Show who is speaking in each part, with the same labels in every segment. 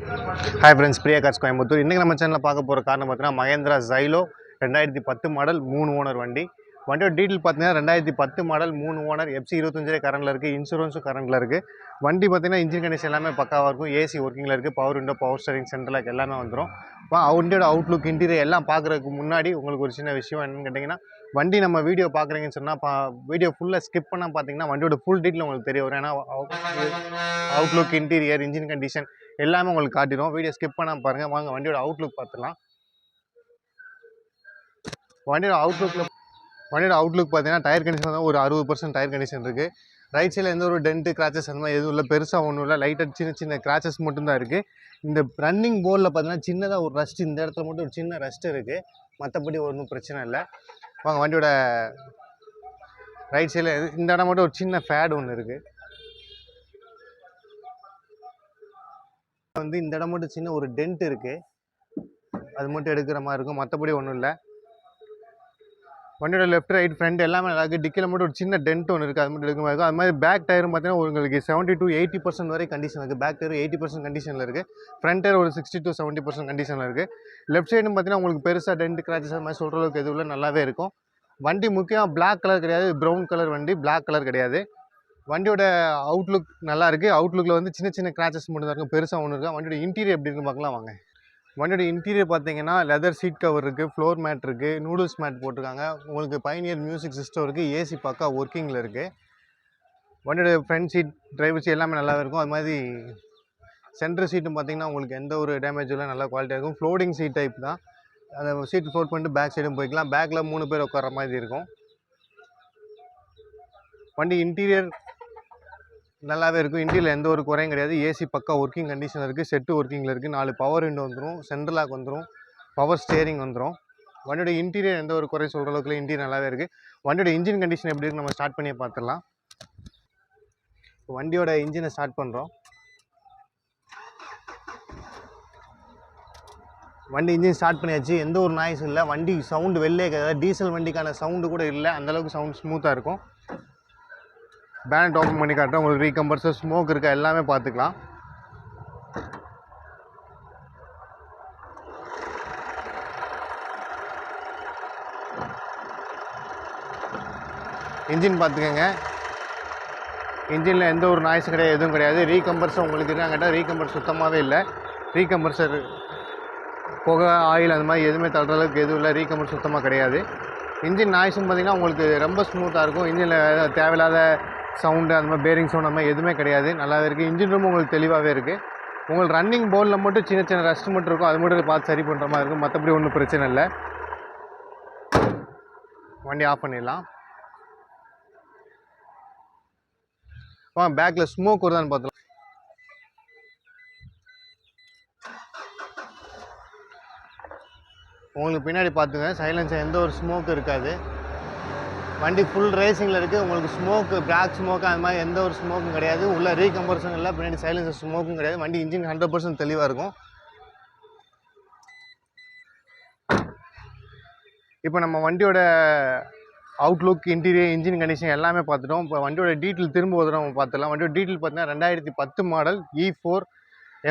Speaker 1: Hi friends Priya cars Coimbatore. இன்றைக்கி நம்ம சேனலில் பார்க்க போகிற காரணம் பார்த்தீங்கன்னா மகேந்திரா ஜைலோ ரெண்டாயிரத்தி பத்து மாடல் மூணு ஓனர் வண்டி. வண்டியோட டீட்டெயில் பார்த்தீங்கன்னா ரெண்டாயிரத்தி பத்து மாடல் மூணு ஓனர் எஃப்சி இருபத்தஞ்சிலே கரண்டில் இருக்குது இன்சூரன்ஸும் கரண்டில் இருக்குது வண்டி பார்த்தீங்கன்னா இன்ஜின் கண்டிஷன் எல்லாமே பக்காவாக இருக்கும். ஏசி ஒர்க்கிங்கில் இருக்குது பவர் விண்டோ பவர் ஸ்டரிங் சென்டரில் எல்லாமே வந்துடும் வண்டியோட அவுட்லுக் இன்டீரியர் எல்லாம் பார்க்குறதுக்கு முன்னாடி உங்களுக்கு ஒரு சின்ன விஷயம் என்னன்னு கேட்டிங்கன்னா வண்டி நம்ம வீடியோ பார்க்குறீங்கன்னு சொன்னால் பா வீடியோ ஃபுல்லாக ஸ்கிப் பண்ணால் பார்த்தீங்கன்னா வண்டியோட ஃபுல் டீட்டெயில் உங்களுக்கு தெரிய வரும். ஏன்னா அவுட்லுக் இன்டீரியர் இன்ஜின் கண்டிஷன் எல்லாமே உங்களுக்கு காட்டிடும். வீடியோ ஸ்கிப் பண்ணால் பாருங்கள் வாங்க வண்டியோட அவுட்லுக் பார்த்துலாம் வண்டியோட அவுட்லுக்கில் வண்டியோட அவுட்லுக் பார்த்தீங்கன்னா டயர் கண்டிஷன் தான். ஒரு அறுபது பர்சன்ட் டயர் கண்டிஷன் இருக்குது ரைட் சைடில் எந்த ஒரு டென்ட்டு கிராச்சஸ் அந்த மாதிரி எதுவும் இல்லை. பெருசாக ஒன்றும் இல்லை. லைட்டாக சின்ன சின்ன கிராச்சஸ் மட்டும்தான் இருக்குது இந்த ரன்னிங் போர்டில் பார்த்தீங்கன்னா சின்னதாக ஒரு ரஸ்ட் இந்த இடத்துல மட்டும் ஒரு சின்ன ரஸ்ட் இருக்குது மற்றபடி ஒன்றும் பிரச்சனை இல்லை. வாங்க வண்டியோட ரைட் சைடில் இந்த இடம் மட்டும் ஒரு சின்ன ஃபேட் ஒன்று இருக்குது வந்து இந்த இடம் மட்டும் சின்ன ஒரு டென்ட் இருக்குது அது மட்டும் எடுக்கிற மாதிரி இருக்கும். மற்றபடி ஒன்றும் இல்லை. வண்டியோட லெஃப்ட் ரைட் ஃப்ரண்ட் எல்லாமே நல்லா இருக்குது டிக்கில் மட்டும் ஒரு சின்ன டென்ட் ஒன்று இருக்குது அது மட்டும் எடுக்க மாதிரி இருக்கும். அது மாதிரி பேக் டயரும் பார்த்தீங்கன்னா உங்களுக்கு செவன்ட்டி டூ எயிட்டி பர்சன்ட் வரை கண்டிஷன் இருக்குது பேக் டயர் எயிட்டி பர்சன்ட் கண்டிஷனில் இருக்குது ஃப்ரண்ட் டயர் ஒரு சிக்ஸ்டி டு செவன்ட்டி பர்சன்ட் கண்டிஷனில் இருக்குது லெஃப்ட் சைடும் பார்த்தீங்கன்னா உங்களுக்கு பெருசாக டென்ட் கிராச்சஸ் அது மாதிரி சொல்கிற அளவுக்கு எதுவும் நல்லாவே இருக்கும். வண்டி முக்கியம் பிளாக் கலர் கிடையாது. ப்ரௌன் கலர் வண்டி பிளாக் கலர் கிடையாது. வண்டியோட அவுட்லுக் நல்லா இருக்குது அவுட்லுக்கில் வந்து சின்ன சின்ன கிராச்சஸ் மட்டும் தான் இருக்கும். பெருசாக ஒன்று இருக்கும் வண்டியோட இன்டீரியர் எப்படி இருக்குன்னு பார்க்கலாம். வாங்க. வண்டியோட இன்டீரியர் பார்த்தீங்கன்னா லெதர் சீட் கவர் இருக்குது ஃப்ளோர் மேட் இருக்குது நூடுல்ஸ் மேட் போட்டிருக்காங்க. உங்களுக்கு பைனியர் மியூசிக் சிஸ்டம் இருக்குது ஏசி பக்கா ஒர்க்கிங்கில் இருக்குது வண்டியோட ஃப்ரண்ட் சீட் டிரைவர் சீட் எல்லாமே நல்லா இருக்கும். அது மாதிரி சென்டர் சீட்டும் பார்த்தீங்கன்னா உங்களுக்கு எந்த ஒரு டேமேஜ் இல்லை நல்லா குவாலிட்டியாக இருக்கும். ஃப்ளோடிங் சீட் டைப் தான். அந்த சீட் ஃப்ளோட் பண்ணிட்டு பேக் சைடும் போய்க்கலாம். பேக்கில் மூணு பேர் உட்கார மாதிரி இருக்கும். வண்டி இன்டீரியர் நல்லாவே இருக்கும். இன்டீரியர் எந்த ஒரு குறையும் கிடையாது. ஏசி பக்கா ஒர்க்கிங் கண்டிஷன் இருக்குது செட்டு ஒர்க்கிங்கில் இருக்குது நாலு பவர் விண்டோ வந்துடும் சென்ட்ரல் லாக் வந்துடும் பவர் ஸ்டேரிங் வந்துடும் வண்டியோட இன்டீரியர் எந்த ஒரு குறையும் சொல்கிற அளவுக்கு இன்டீரியர் நல்லாவே இருக்குது வண்டியோட இன்ஜின் கண்டிஷன் எப்படி இருக்கு? நம்ம ஸ்டார்ட் பண்ணி பார்த்துடலாம் வண்டியோட இன்ஜினை ஸ்டார்ட் பண்ணுறோம் வண்டி இன்ஜின் ஸ்டார்ட் பண்ணியாச்சு. எந்த ஒரு நாய்ஸும் இல்லை. வண்டி சவுண்டு வெளிலே கிடையாது டீசல் வண்டிக்கான சவுண்டு கூட இல்லை. அந்தளவுக்கு சவுண்ட் ஸ்மூத்தாக இருக்கும். பேனட் ஓப்பன் பண்ணி காட்டுறேன். உங்களுக்கு ரீகம்பர்ஸர் ஸ்மோக் இருக்கா எல்லாமே பார்த்துக்கலாம். இன்ஜின் பார்த்துக்கோங்க. இன்ஜினில் எந்த ஒரு நாய்ஸும் கிடையாது எதுவும் கிடையாது. ரீகம்பர்சர் உங்களுக்கு இருக்காங்க கேட்டால் ரீகம்பர் சுத்தமாகவே இல்லை. ரீகம்பர்சர் புகை ஆயில் அந்த மாதிரி எதுவுமே தள்ளுற அளவுக்கு எதுவும் இல்லை. ரீகம்பர் சுத்தமாக கிடையாது. இன்ஜின் நாய்ஸும் பார்த்தீங்கன்னா உங்களுக்கு ரொம்ப ஸ்மூத்தாக இருக்கும். இன்ஜினில் தேவையில்லாத சவுண்டு அந்த மாதிரி பேரிங் சவுண்ட் அந்த மாதிரி எதுவுமே கிடையாது. நல்லாவே இருக்குது இன்ஜின் ரூம் உங்களுக்கு தெளிவாகவே இருக்குது உங்களுக்கு ரன்னிங் போர்டில் மட்டும் சின்ன சின்ன ரஸ்ட் மட்டும் இருக்கும். அது மட்டும் பார்த்து சரி பண்ணுற மாதிரி இருக்கும். மற்றபடி ஒன்றும் பிரச்சனை இல்லை. வண்டி ஆஃப் பண்ணிடலாம். ஆ பேக்கில் ஸ்மோக் வருதான்னு பார்த்துலாம் உங்களுக்கு பின்னாடி பார்த்துங்க. சைலன்ஸாக எந்த ஒரு ஸ்மோக்கும் இருக்காது. வண்டி ஃபுல் ரேசிங்கில் இருக்குது உங்களுக்கு ஸ்மோக்கு பிளாக் ஸ்மோக்கு அது மாதிரி எந்த ஒரு ஸ்மோக்கும் கிடையாது. உள்ள ரீகம்பர்ஷன் இல்லை பின்னாடி சைலன்சர் ஸ்மோக்கும் கிடையாது. வண்டி இன்ஜின் ஹண்ட்ரட் பர்சன்ட் தெளிவாக இருக்கும். இப்போ நம்ம வண்டியோட அவுட்லுக் இன்டீரியர் இன்ஜின் கண்டிஷன் எல்லாமே பார்த்துட்டோம். இப்போ வண்டியோட டீட்டெயில் திரும்ப ஒரு நம்ம பார்த்துடலாம். வண்டியோட டீட்டெயில் பார்த்தீங்கன்னா ரெண்டாயிரத்தி பத்து model E four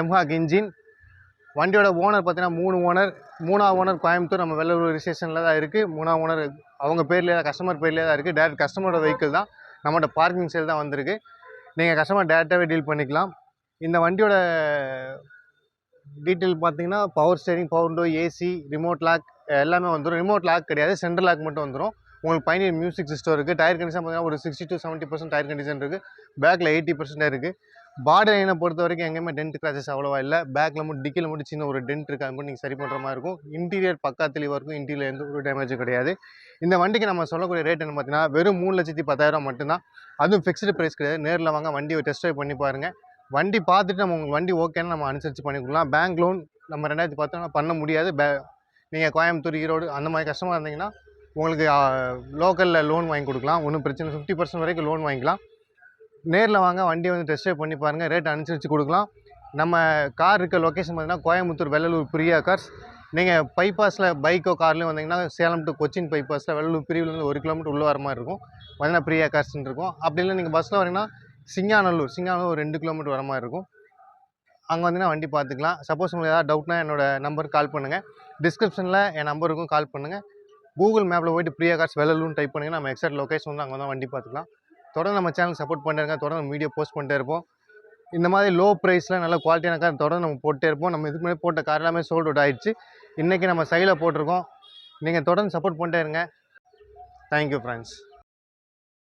Speaker 1: mHawk engine வண்டியோட ஓனர் பார்த்தீங்கன்னா மூணு ஓனர் மூணாவது ஓனர் கோயம்புத்தூர் நம்ம வெள்ளூர் ரிஜிஸ்ட்ரேஷனில் தான் இருக்குது மூணாவது ஓனர் அவங்க பேர்லேயே தான் கஸ்டமர் பேர்லேயே தான் இருக்குது டேரக்ட் கஸ்டமரோட வெஹிக்கிள் தான். நம்மகிட்ட பார்க்கிங் சேல் தான் வந்திருக்கு. நீங்கள் கஸ்டமர் டேரெக்டாகவே டீல் பண்ணிக்கலாம். இந்த வண்டியோட டீட்டெயில் பார்த்தீங்கன்னா power steering power window AC remote lock எல்லாமே வந்துடும் ரிமோட் லாக் கிடையாது சென்ட்ரல் லாக் மட்டும் வந்துடும் உங்களுக்கு பயணியர் மியூசிக் சிஸ்டம் இருக்குது டயர் கண்டிஷன் பார்த்தீங்கன்னா ஒரு sixty to seventy percent tyre condition இருக்குது பேக்கில் எயிட்டி பர்சன்ட் இருக்குது பாடி லைனை பொறுத்த வரைக்கும் எங்கேயுமே டென்ட் கிராச்சஸ் அவ்வளோவா இல்லை. பேக்கில் மட்டும் டிக்கில் மட்டும் சின்ன ஒரு டென்ட் இருக்குது. அது மட்டும் நீங்கள் சரி பண்ணுற மாதிரி இருக்கும். இன்டீரியர் பக்கா தெளிவாக இருக்கும் இன்டீரியர் எந்த ஒரு டேமேஜும் கிடையாது. இந்த வண்டிக்கு நம்ம சொல்லக்கூடிய ரேட் என்ன பார்த்தீங்கன்னா வெறும் மூணு லட்சத்தி பத்தாயிரம் மட்டும்தான். அதுவும் ஃபிக்ஸ்டு ப்ரைஸ் கிடையாது. நேரில் வாங்க வண்டியை டெஸ்ட் ட்ரைவ் பண்ணி பாருங்கள் வண்டி பார்த்துட்டு நம்ம உங்களுக்கு வண்டி ஓகேன்னு நம்ம அனுசரித்து பண்ணி கொடுக்கலாம். பேங்க் லோன் நம்ம ரெண்டாயிரத்தி பத்தோம்னா பண்ண முடியாது. பே நீங்கள் கோயம்புத்தூர் ஈரோடு அந்த மாதிரி கஷ்டமாக இருந்தீங்கன்னா உங்களுக்கு லோக்கலில் லோன் வாங்கி கொடுக்கலாம். ஒன்றும் பிரச்சனை ஃபிஃப்டி பர்சன்ட் வரைக்கும் லோன் வாங்கிக்கலாம். நேரில் வாங்க வண்டியை வந்து டெஸ்ட் ட்ரைவ் பண்ணி பாருங்கள் ரேட் அனுசரித்து கொடுக்கலாம். நம்ம கார் இருக்க லொக்கேஷன் பார்த்தீங்கன்னா கோயம்புத்தூர் வெள்ளலூர் பிரியா கார்ஸ் நீங்கள் பைபாஸில் பைக்கோ கார்லேயும் வந்தீங்கன்னா சேலம் டு கொச்சின் பைபாஸில் வெள்ளலூர் பிரிவுலேருந்து ஒரு கிலோமீட்டர் உள்ளே வர மாதிரி இருக்கும். பார்த்தீங்கன்னா பிரியா கார்ஸ்ன்னு இருக்கும். அப்படி இல்லை நீங்கள் பஸ்ஸில் வரீங்கன்னா சிங்காநல்லூர் சிங்காநல்லூர் ரெண்டு கிலோமீட்டர் வர மாதிரி இருக்கும். அங்கே வந்தீங்கன்னா வண்டி பார்த்துக்கலாம். சப்போஸ் உங்களுக்கு ஏதாவது டவுட்னா என்னோடய நம்பருக்கு கால் பண்ணுங்கள் டிஸ்கிரிப்ஷனில் என் நம்பருக்கும் கால் பண்ணுங்கள் கூகுள் மேப்பில் போயிட்டு பிரியா கார்ஸ் வெள்ளலூன்னு டைப் பண்ணிங்கன்னா நம்ம எக்ஸாக்ட் லொக்கேஷன் வந்து அங்கே தான் வண்டி பார்த்துக்கலாம். தொடர்ந்து நம்ம சேனல் சப்போர்ட் பண்ணிருக்கேன் தொடர்ந்து வீடியோ போஸ்ட் பண்ணிட்டே இருப்போம். இந்த மாதிரி லோ ப்ரைஸில் நல்ல குவாலிட்டியான கார் தொடர்ந்து நம்ம போட்டே இருப்போம். நம்ம இதுக்கு முன்னாடி போட்ட கார் எல்லாமே சோல்ட் அவுட் ஆகிடுச்சு இன்றைக்கி நம்ம சைடில் போட்டிருக்கோம். நீங்கள் தொடர்ந்து சப்போர்ட் பண்ணிட்டே இருங்க. Thank you friends